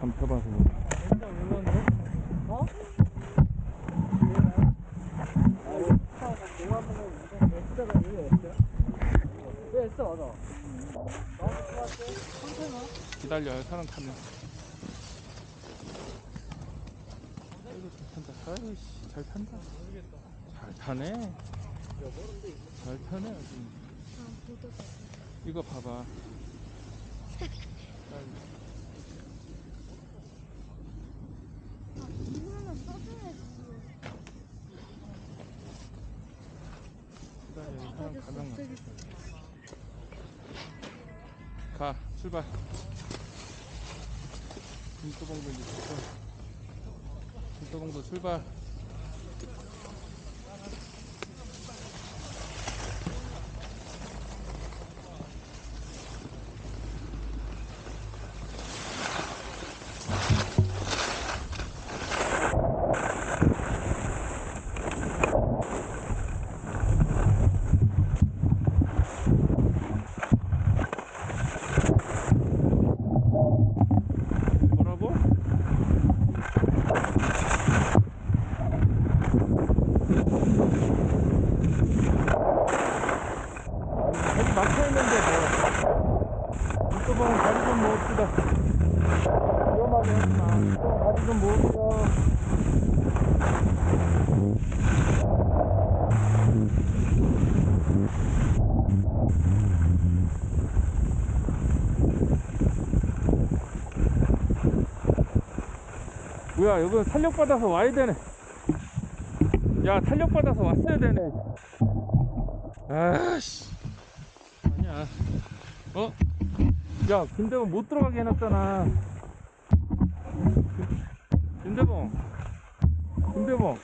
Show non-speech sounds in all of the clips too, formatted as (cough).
감춰봐서 진짜 물건데? 어? 왜 했어, 맞아. 기다려요 사람 타면 아이고 잘 탄다 아이씨 잘 탄다. 잘 타네 잘 타네 아주 이거 봐봐 아이고, (laughs) 이거는 써줘야지. 저기 있어. 가 출발. 김도봉도 이제 출발. 김도봉도 출발 아직 막혀있는데 뭐. 이쪽은 다리 좀 모읍시다. 위험하게 하지마 이쪽 다리 좀 모으세요 뭐야 여기 탄력받아서 와야 되네. 야 탄력받아서 왔어야 되네. 아씨 아니야 어? 야 김대범 못 들어가게 해놨잖아 김대범 김대범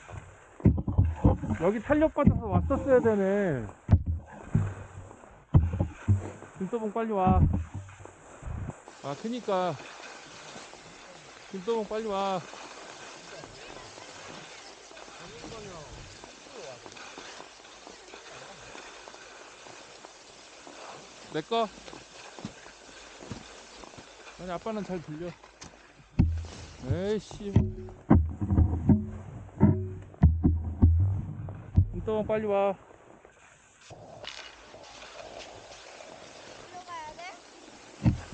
여기 탄력받아서 왔었어야 되네 김대범 빨리 와 아, 그니까. 김도봉 빨리 와. 내 거? 아니 아빠는 잘 들려. 에이씨. 김도봉 빨리 와. 일로 가야 돼?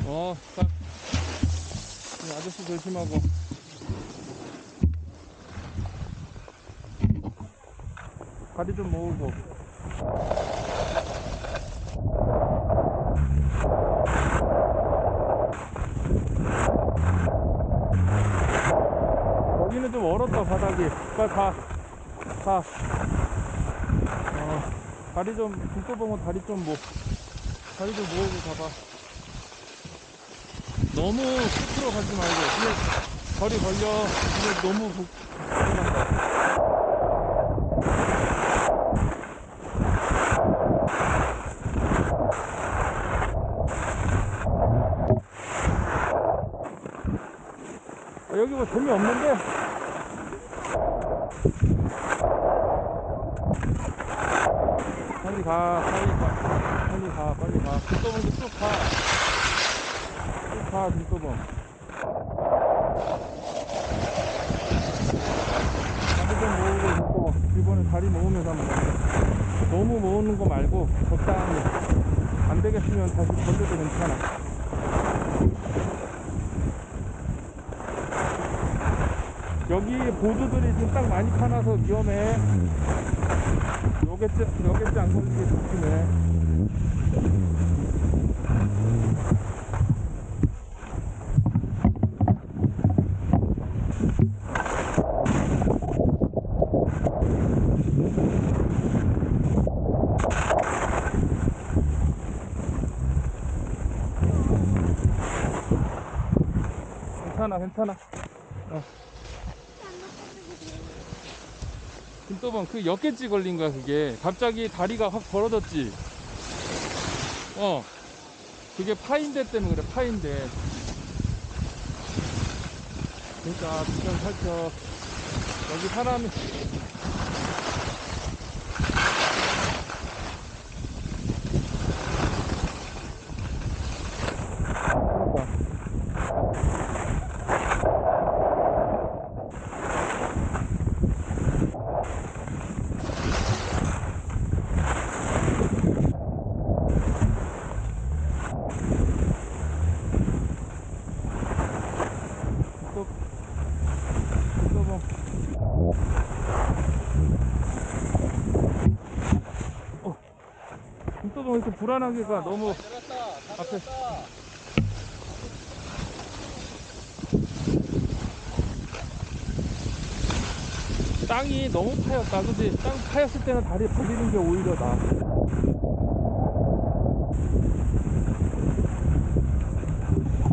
어, 가. 이 아저씨 조심하고. 다리 좀 모으고. 여기는 좀 얼었다, 바닥이. 빨리 가. 가. 어, 다리 좀, 북도봉은 다리 좀 모, 다리 좀 모으고 가봐. 너무 끝으로 가지 말고 뒤에 거리 걸려 이게 너무 복 들어간다 아, 여기 뭐 재미없는데 가 빨리 가 빨리 가 빨리 가 끝도봉도 쭉가 다 눈꺼봐. 다리 좀 모으고 눈꺼봐. 이번에 다리 모으면서 한번. 너무 모으는 거 말고 적당히. 안 되겠으면 다시 던져도 괜찮아. 여기 보드들이 지금 딱 많이 파놔서 위험해. 여겠지, 여겠지 안 걸리게 조심해. 괜찮아, 괜찮아. 어. 김도범, 그 역겠지 걸린 거야, 그게. 갑자기 다리가 확 벌어졌지. 어. 그게 파인대 때문에 그래, 파인대. 그러니까, 비전 살펴. 여기 사람이. 뭐 이렇게 불안하게가 너무 내렸다. 다 앞에. 땅이 너무 파였다. 근데 땅 파였을 때는 다리 벌리는 게 오히려 나.